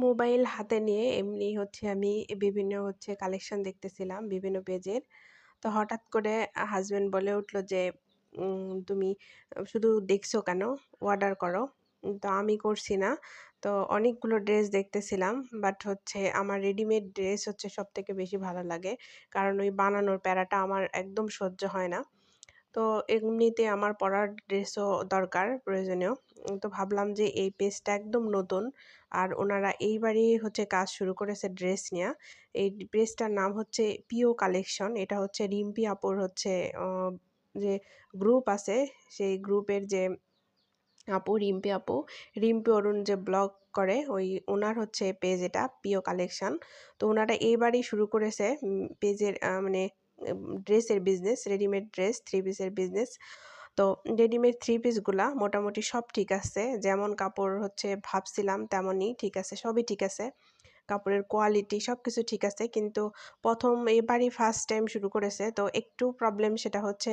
Mobile হাতে নিয়ে এমনি হচ্ছে আমি বিভিন্ন হচ্ছে কালেকশন দেখতেছিলাম, বিভিন্ন পেজের তো হঠাৎ করে হাজব্যান্ড বলে উঠল যে তুমি শুধু দেখছ কেন? অর্ডার করো। তো আমি করছি না। তো অনেকগুলো ড্রেস দেখতেছিলাম বাট হচ্ছে আমার রেডিমেড ড্রেস হচ্ছে সব থেকে বেশি ভালো লাগে। কারণ ওই বানানোর প্যারাটা আমার একদম সহ্য হয় না। তো এমনিতে আমার পরার ড্রেসও দরকার, প্রয়োজনীয়। তো ভাবলাম যে এই পেজটা একদম নতুন। আর ওনারা এইবারই হচ্ছে কাজ শুরু করেছে ড্রেস নেওয়া এই পেজটার নাম হচ্ছে পিও কালেকশন। এটা হচ্ছে রিম্পি আপুর হচ্ছে যে গ্রুপ আছে, সেই গ্রুপের যে আপু, রিম্পি আপু, রিম্পি অরুণ যে ব্লগ করে, ওই ওনার হচ্ছে পেজ এটা, পিও কালেকশন। তো ওনারা এইবারই শুরু করেছে পেজের মানে ড্রেসের বিজনেস রেডিমেড ড্রেস থ্রি পিসের বিজনেস তো রেডিমেড থ্রি পিসগুলা মোটামুটি সব ঠিক আছে। যেমন কাপড় হচ্ছে ভাবছিলাম তেমনই ঠিক আছে, সবই ঠিক আছে। কাপড়ের কোয়ালিটি সব কিছু ঠিক আছে, কিন্তু প্রথম এবারই ফার্স্ট টাইম শুরু করেছে, তো একটু প্রবলেম সেটা হচ্ছে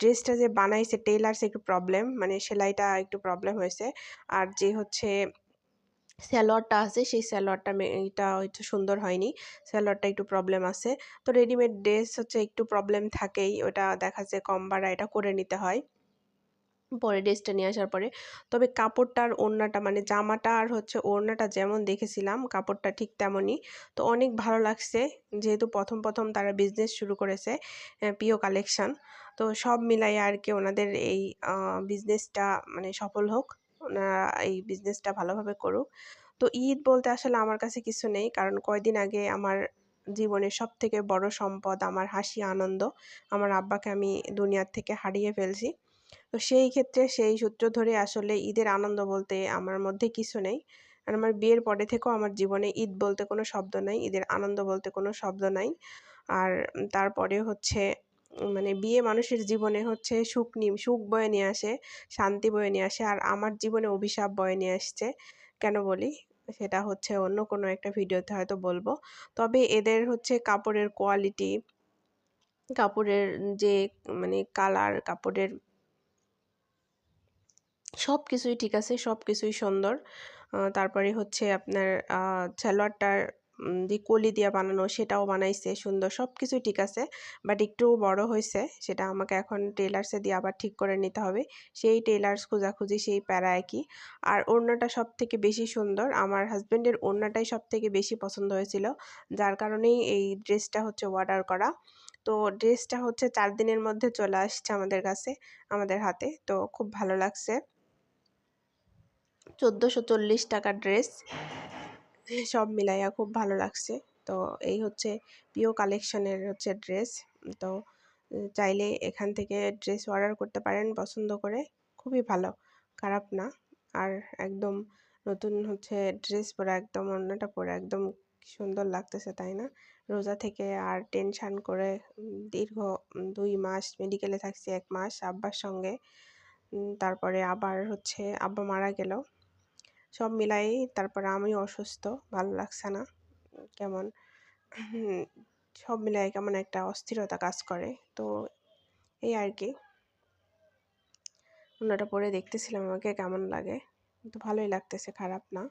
ড্রেসটা যে বানাইছে টেলার্স একটু প্রবলেম মানে সেলাইটা একটু প্রবলেম হয়েছে। আর যে হচ্ছে স্যালোয়ারটা আছে, সেই স্যালোয়ারটা এটা হচ্ছে সুন্দর হয়নি। স্যালোয়ারটা একটু প্রবলেম আছে। তো রেডিমেড ড্রেস হচ্ছে একটু প্রবলেম থাকেই। ওটা দেখা যায় কম বাড়া এটা করে নিতে হয়। পরে ড্রেসটা নিয়ে আসার পরে। তবে কাপড়টার ওড়নাটা মানে জামাটা আর হচ্ছে ওড়নাটা যেমন দেখেছিলাম, কাপড়টা ঠিক তেমনই। তো অনেক ভালো লাগছে। যেহেতু প্রথম প্রথম তারা বিজনেস শুরু করেছে পিও কালেকশান তো সব মিলাই আর কি ওনাদের এই বিজনেসটা মানে সফল হোক। এই বিজনেসটা ভালোভাবে করুক। তো ঈদ বলতে আসলে আমার কাছে কিছু নেই, কারণ কয়দিন আগে আমার জীবনের সব থেকে বড় সম্পদ, আমার হাসি, আনন্দ, আমার আব্বাকে আমি দুনিয়ার থেকে হারিয়ে ফেলছি। তো সেই ক্ষেত্রে সেই সূত্র ধরে আসলে ঈদের আনন্দ বলতে আমার মধ্যে কিছু নেই। আর আমার বিয়ের পরে থেকেও আমার জীবনে ঈদ বলতে কোনো শব্দ নাই, ঈদের আনন্দ বলতে কোনো শব্দ নাই। আর তারপরে হচ্ছে মানে বিয়ে মানুষের জীবনে হচ্ছে সুখ নি সুখ বয়ে নিয়ে আসে, শান্তি বয়ে নিয়ে আসে, আর আমার জীবনে অভিশাপ বয়ে নিয়ে আসছে। কেন বলি? সেটা হচ্ছে অন্য কোনো একটা ভিডিওতে হয়তো বলব। তবে এদের হচ্ছে কাপড়ের কোয়ালিটি কাপড়ের যে মানে কালার কাপড়ের সব কিছুই ঠিক আছে সব কিছুই সুন্দর তারপরে হচ্ছে আপনার সালোয়ারটার যে কলি দিয়ে বানানো, সেটাও বানাইছে, সুন্দর সব কিছুই ঠিক আছে বাট একটু বড় হয়েছে সেটা আমাকে এখন টেলার্সে দিয়ে আবার ঠিক করে নিতে হবে, সেই টেলার্স খোঁজাখুঁজি, সেই প্যারা একই, আর ওড়নাটা সব থেকে বেশি সুন্দর, আমার হাজব্যান্ডের ওড়নাটাই সব থেকে বেশি পছন্দ হয়েছিল, যার কারণেই এই ড্রেসটা হচ্ছে অর্ডার করা, তো ড্রেসটা হচ্ছে চার দিনের মধ্যে চলে আসছে আমাদের কাছে, আমাদের হাতে, তো খুব ভালো লাগছে। চোদ্দোশো চল্লিশ টাকার ড্রেস সব মিলাইয়া খুব ভালো লাগছে। তো এই হচ্ছে পিও কালেকশনের হচ্ছে ড্রেস তো চাইলে এখান থেকে ড্রেস অর্ডার করতে পারেন পছন্দ করে। খুবই ভালো, খারাপ না। আর একদম নতুন হচ্ছে ড্রেস পরে একদম অন্যটা পরে একদম সুন্দর লাগতেছে, তাই না? রোজা থেকে আর টেনশান করে দীর্ঘ দুই মাস মেডিকেলে থাকছি এক মাস আব্বার সঙ্গে। তারপরে আবার হচ্ছে আব্বা মারা গেল। সব মিলাই তারপর আমি অসুস্থ, ভালো লাগছে না। কেমন? সব মিলাই কেমন একটা অস্থিরতা কাজ করে। তো এই আর কি। ওনাটা পরে দেখতেছিলাম আমাকে কেমন লাগে। তো ভালোই লাগতেছে, খারাপ না।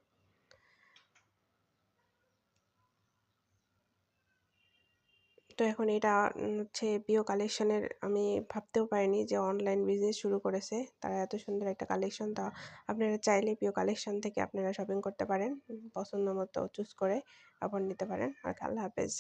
তো এখন এটা হচ্ছে পিও কালেকশনের আমি ভাবতেও পারিনি যে অনলাইন বিজনেস শুরু করেছে। তারা এত সুন্দর একটা কালেকশন তা আপনারা চাইলে প্রিয় কালেকশন থেকে আপনারা শপিং করতে পারেন। পছন্দ মতো চুজ করে কাপড় নিতে পারেন। আর আল্লাহ হাফেজ।